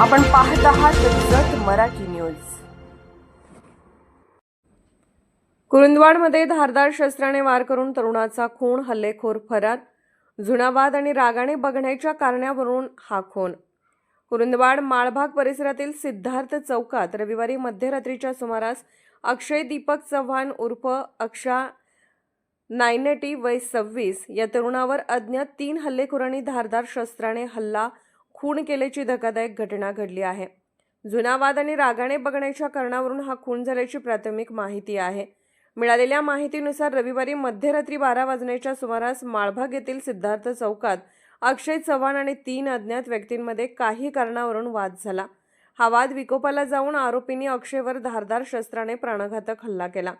आपण पाहत आहात जत मराठी न्यूज. कुरुंदवाडमध्ये धारदार शस्त्राने वार करून तरुणाचा खून हल्लेखोर फरार जुनावाद आणि रागाने बघण्याच्या कारणावरून हा खून. कुरुंदवाड माळभाग परिसरातील सिद्धार्थ चौकात रविवारी मध्यरात्रीच्या सुमारास अक्षय दीपक चव्हाण उर्फ अक्षा नायनेटी वय सव्वीस या तरुणावर अज्ञात तीन हल्लेखोरांनी धारदार शस्त्राने हल्ला खून केल्याची धक्कादायक घटना घडली आहे. जुना वाद आणि रागाने बघण्याच्या कारणावरून हा खून झाल्याची प्राथमिक माहिती आहे. मिळालेल्या माहितीनुसार रविवारी मध्यरात्री बारा वाजण्याच्या सुमारास माळभाग येथील सिद्धार्थ चौकात अक्षय चव्हाण आणि तीन अज्ञात व्यक्तींमध्ये काही कारणावरून वाद झाला. हा वाद विकोपाला जाऊन आरोपींनी अक्षयवर धारदार शस्त्राने प्राणघातक हल्ला केला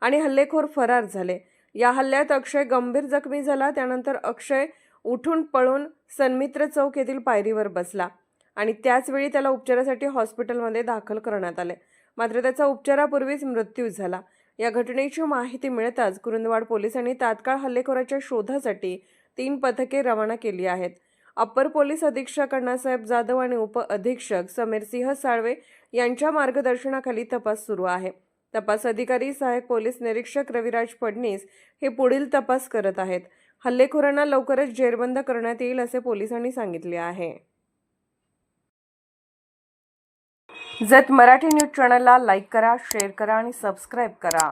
आणि हल्लेखोर फरार झाले. या हल्ल्यात अक्षय गंभीर जखमी झाला त्यानंतर अक्षय उठून पळून सन्मित्र चौक येथील पायरीवर बसला आणि त्याचवेळी त्याला उपचारासाठी हॉस्पिटलमध्ये दाखल करण्यात आले. मात्र त्याचा उपचारापूर्वीच मृत्यू झाला. या घटनेची माहिती मिळताच कुरुंदवाड पोलिसांनी तात्काळ हल्लेखोराच्या शोधासाठी तीन पथके रवाना केली आहेत. अप्पर पोलीस अधीक्षक अण्णासाहेब जाधव आणि उप अधीक्षक समीरसिंह साळवे यांच्या मार्गदर्शनाखाली तपास सुरू आहे. तपास अधिकारी सहाय्यक पोलीस निरीक्षक रविराज फडणीस हे पुढील तपास करत आहेत. हल्लेखोरांना लवकरच जेरबंद करण्यात येईल असे पोलिसांनी सांगितले आहे. जत मराठी न्यूज चॅनलला लाईक करा शेअर करा आणि सबस्क्राईब करा.